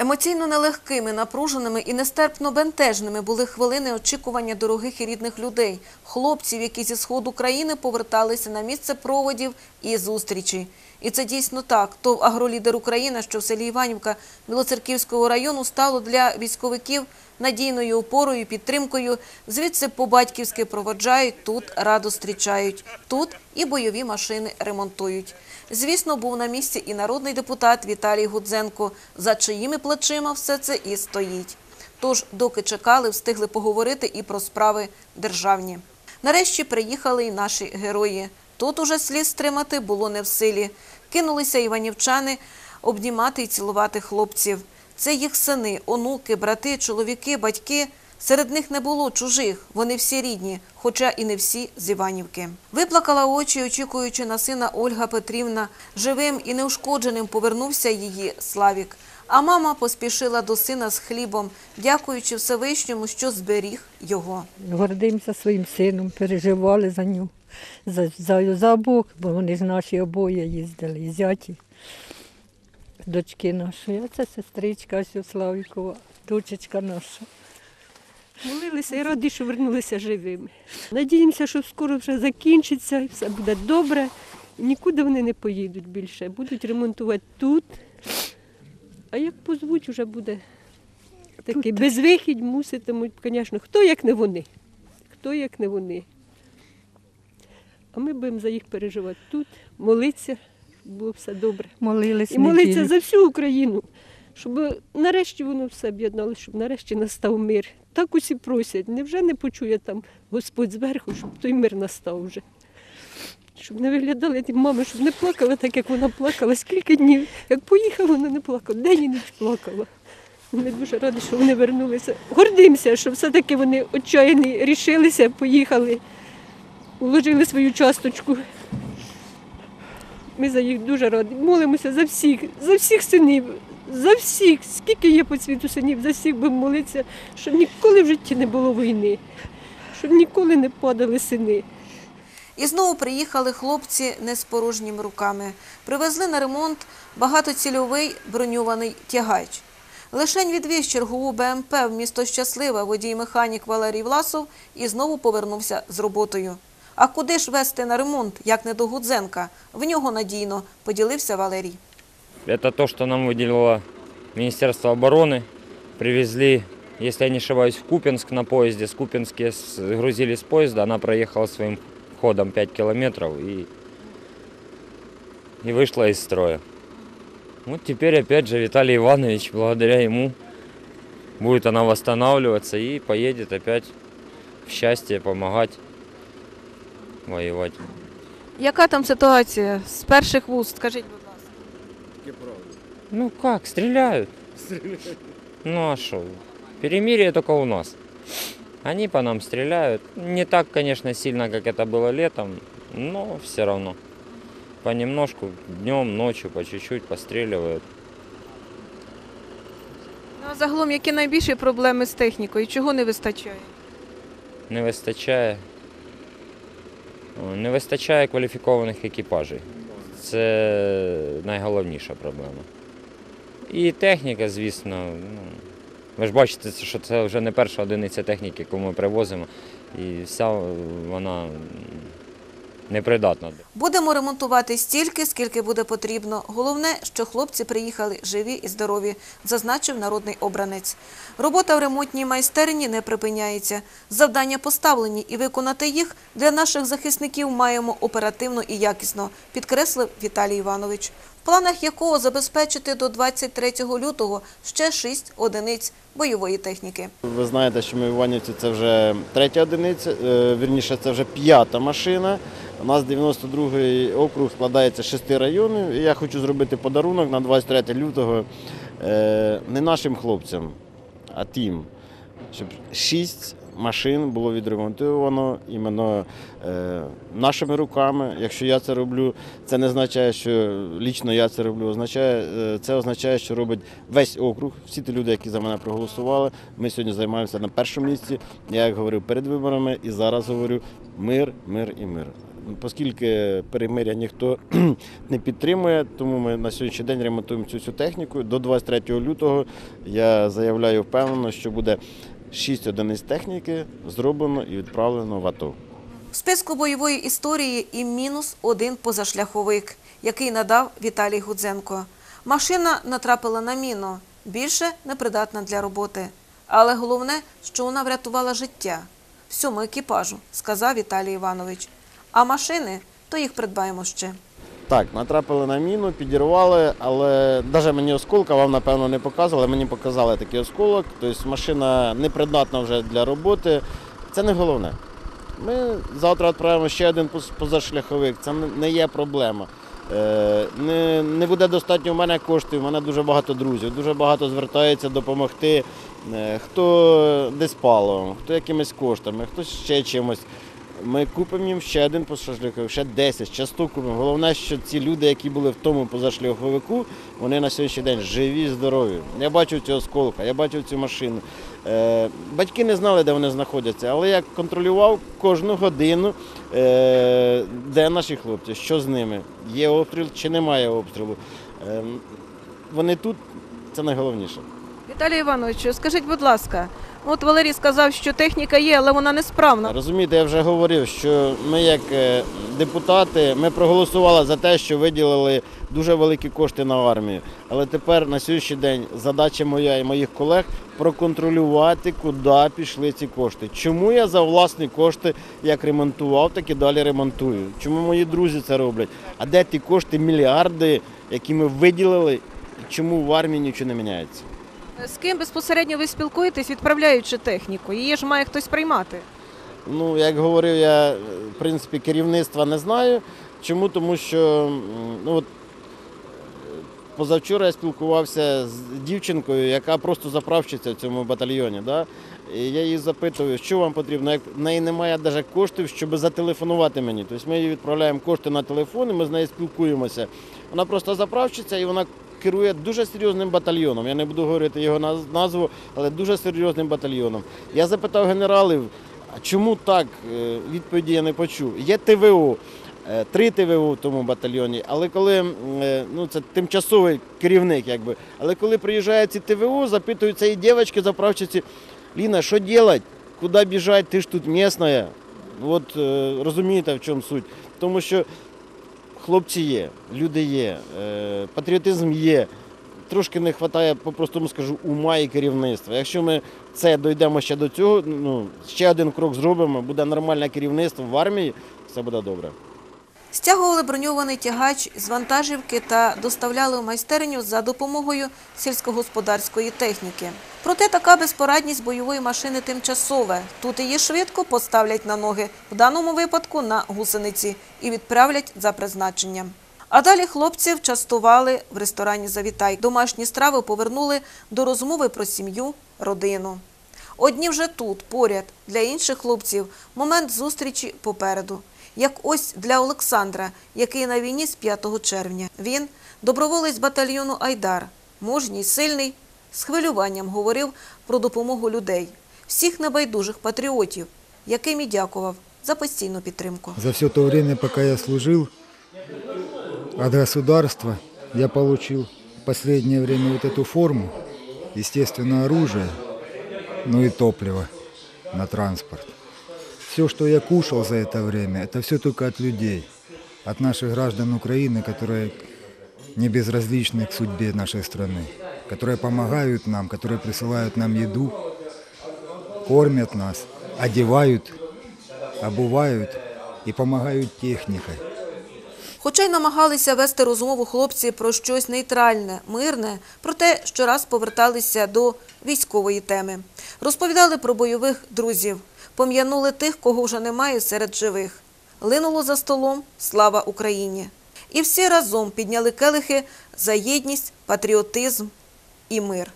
Емоційно нелегкими, напруженими і нестерпно бентежними були хвилини очікування дорогих і рідних людей, хлопців, які зі сходу країни поверталися на місце проводів і зустрічі. І це дійсно так. ТОВ «Агролідер Україна», що в селі Іванівка Білоцерківського району, стало для військовиків надійною опорою, підтримкою. Звідси по-батьківськи проводжають, тут радо зустрічають, тут і бойові машини ремонтують. Звісно, був на місці і народний депутат Віталій Гудзенко, за чиїми плечима все це і стоїть. Тож, доки чекали, встигли поговорити і про справи державні. Нарешті приїхали і наші герої. Тут уже сліз стримати було не в силі. Кинулися іванівчани обнімати і цілувати хлопців. Це їх сини, онуки, брати, чоловіки, батьки. Серед них не було чужих, вони всі рідні, хоча і не всі з Іванівки. Виплакала очі, очікуючи на сина Ольга Петрівна. Живим і неушкодженим повернувся її Славік. А мама поспішила до сина з хлібом, дякуючи Всевишньому, що зберіг його. Гордимося своїм сином, переживали за нього, за, за, за обох, бо вони ж наші обоє їздили, і зяті, дочки нашої. Це сестричка Славікова, дочечка наша. Молилися і раді, що вернулися живими. Надіємося, що скоро вже закінчиться і все буде добре. Нікуди вони не поїдуть більше. Будуть ремонтувати тут. А як позвуть, вже буде такий безвихідь, муситимуть, звісно, хто як не вони. Хто як не вони. А ми будемо за їх переживати тут, молитися, щоб було все добре. Молились І молитися неділю. за всю Україну, щоб нарешті воно все об'єдналося, щоб нарешті настав мир. Так усі просять. Невже не почує там Господь зверху, щоб той мир настав вже? Щоб не виглядали ті мами, щоб не плакала так, як вона плакала. Скільки днів? Як поїхала, вона не плакала, день і ніч плакала. Ми дуже раді, що вони вернулися. Гордимося, що все-таки вони отчаяні рішилися, поїхали, уложили свою часточку. Ми за їх дуже раді. Молимося за всіх, за всіх синів, за всіх, скільки є по світу синів, за всіх будемо молитися, щоб ніколи в житті не було війни, щоб ніколи не падали сини. І знову приїхали хлопці не з порожніми руками. Привезли на ремонт багатоцільовий броньований тягач. Лишень відвіз чергову БМП в місто Щасливе водій-механік Валерій Власов і знову повернувся з роботою. А куди ж вести на ремонт, як не до Гудзенка? В нього надійно, поділився Валерій. Это то, что нам выделило Министерство обороны. Привезли, если я не ошибаюсь, в Купинск на поезде. С Купинске грузили с поезда, она проехала своим ходом 5 километров и, и вышла из строя. Вот теперь опять же Виталий Иванович, благодаря ему, будет она восстанавливаться и поедет опять в счастье помогать воевать. Яка там ситуація з перших вуст? Скажіть, будь ласка. Ну как, стреляют. Ну а что? Перемирие только у нас. Они по нам стреляют. Не так, конечно, сильно, как это было летом, но все равно. Понемножку, днем, ночью, по чуть-чуть постреливают. Ну, а загалом, які найбільші проблеми з технікою? Чого не вистачає? Не вистачає. Не вистачає кваліфікованих екіпажів. Це найголовніша проблема. І техніка, звісно. Ну, ви ж бачите, що це вже не перша одиниця техніки, яку ми привозимо, і вся вона непридатна. Будемо ремонтувати стільки, скільки буде потрібно. Головне, що хлопці приїхали живі і здорові, зазначив народний обранець. Робота в ремонтній майстерні не припиняється. Завдання поставлені і виконати їх для наших захисників маємо оперативно і якісно, підкреслив Віталій Іванович. В планах якого забезпечити до 23 лютого ще шість одиниць бойової техніки. Ви знаєте, що ми в Іванівці це вже третя одиниця, е, вірніше, це вже п'ята машина. У нас 92-й округ складається з шести районів. І я хочу зробити подарунок на 23 лютого е, не нашим хлопцям, а тим, щоб шість машин було відремонтовано іменно е, нашими руками. Якщо я це роблю, це не означає, що лічно я це роблю. Означає, е, це означає, що робить весь округ. Всі ті люди, які за мене проголосували. Ми сьогодні займаємося на першому місці. Я як говорив перед виборами і зараз говорю мир, мир і мир. Оскільки перемиря ніхто не підтримує, тому ми на сьогоднішній день ремонтуємо цю всю техніку. До 23 лютого я заявляю впевнено, що буде 6 одиниць техніки зроблено і відправлено в АТО. В списку бойової історії і мінус один позашляховик, який надав Віталій Гудзенко. Машина натрапила на міну, більше непридатна для роботи. Але головне, що вона врятувала життя всьому екіпажу, сказав Віталій Іванович. А машини, то їх придбаємо ще. Так, натрапили на міну, підірвали, але навіть мені осколка вам, напевно, не показували. Мені показали такий осколок. Тобто машина непридатна вже для роботи. Це не головне. Ми завтра відправимо ще один позашляховик. Це не- є проблема. Е, Не, не буде достатньо в мене коштів, у мене дуже багато друзів, дуже багато звертається допомогти. Е, Хто десь паливом, хто якимись коштами, хто ще чимось. Ми купимо їм ще один позашляховик, ще 10, ще 100 купимо. Головне, що ці люди, які були в тому позашляховику, вони на сьогоднішній день живі, здорові. Я бачив цього осколка, я бачив цю машину. Е, батьки не знали, де вони знаходяться, але я контролював кожну годину, е, де наші хлопці, що з ними, є обстріл чи немає обстрілу. Е, вони тут, це найголовніше. Віталій Іванович, скажіть, будь ласка, от Валерій сказав, що техніка є, але вона несправна. Розумієте, я вже говорив, що ми, як е, депутати, ми проголосували за те, що виділили дуже великі кошти на армію. Але тепер на сьогоднішній день задача моя і моїх колег проконтролювати, куди пішли ці кошти. Чому я за власні кошти як ремонтував, так і далі ремонтую. Чому мої друзі це роблять? А де ті кошти, мільярди, які ми виділили, чому в армії нічого не міняється? З ким безпосередньо ви спілкуєтесь, відправляючи техніку? Її ж має хтось приймати. Ну, як говорив, я в принципі керівництва не знаю. Чому? Тому що ну, от, е, позавчора я спілкувався з дівчинкою, яка просто заправщиця в цьому батальйоні. Да? І я її запитую, що вам потрібно. Як в неї немає навіть коштів, щоб зателефонувати мені. Тобто ми їй відправляємо кошти на телефон, і ми з нею спілкуємося. Вона просто заправщиця і вона керує дуже серйозним батальйоном. Я не буду говорити його назву, але дуже серйозним батальйоном. Я запитав генералів, чому так? Е, Відповіді я не почув. Є ТВО, е, три ТВО в тому батальйоні, але коли е, ну це тимчасовий керівник, якби. Але коли приїжджають ці ТВО, запитують цієї дівчинки, заправщиці, Ліна, що робити? Куди біжать? Ти ж тут місна. От розумієте, в чому суть. Тому що хлопці є, люди є, е, патріотизм є. Трошки не вистачає, по-простому скажу, ума і керівництва. Якщо ми це дійдемо ще до цього, ну ще один крок зробимо, буде нормальне керівництво в армії, все буде добре. Стягували броньований тягач з вантажівки та доставляли в майстерню за допомогою сільськогосподарської техніки. Проте така безпорадність бойової машини тимчасове. Тут її швидко поставлять на ноги, в даному випадку на гусениці, і відправлять за призначенням. А далі хлопців частували в ресторані «Завітай». Домашні страви повернули до розмови про сім'ю, родину. Одні вже тут, поряд, для інших хлопців момент зустрічі попереду. Як ось для Олександра, який на війні з 5 червня. Він – доброволець батальйону «Айдар», мужній, сильний, з хвилюванням говорив про допомогу людей, всіх небайдужих патріотів, яким і дякував за постійну підтримку. За все то время, пока я служил, от государства я получил в последнее время вот эту форму, естественно, оружие, ну и топливо на транспорт. Все, что я кушал за это время, это все только от людей, от наших граждан Украины, которые не безразличны к судьбе нашей страны, которые помогают нам, которые присылают нам еду, кормят нас, одевают, обувают и помогают техникой. Хоча й намагалися вести розмову хлопці про щось нейтральне, мирне, проте щораз поверталися до військової теми. Розповідали про бойових друзів, пом'янули тих, кого вже немає серед живих. Линуло за столом «Слава Україні!». І всі разом підняли келихи за єдність, патріотизм і мир.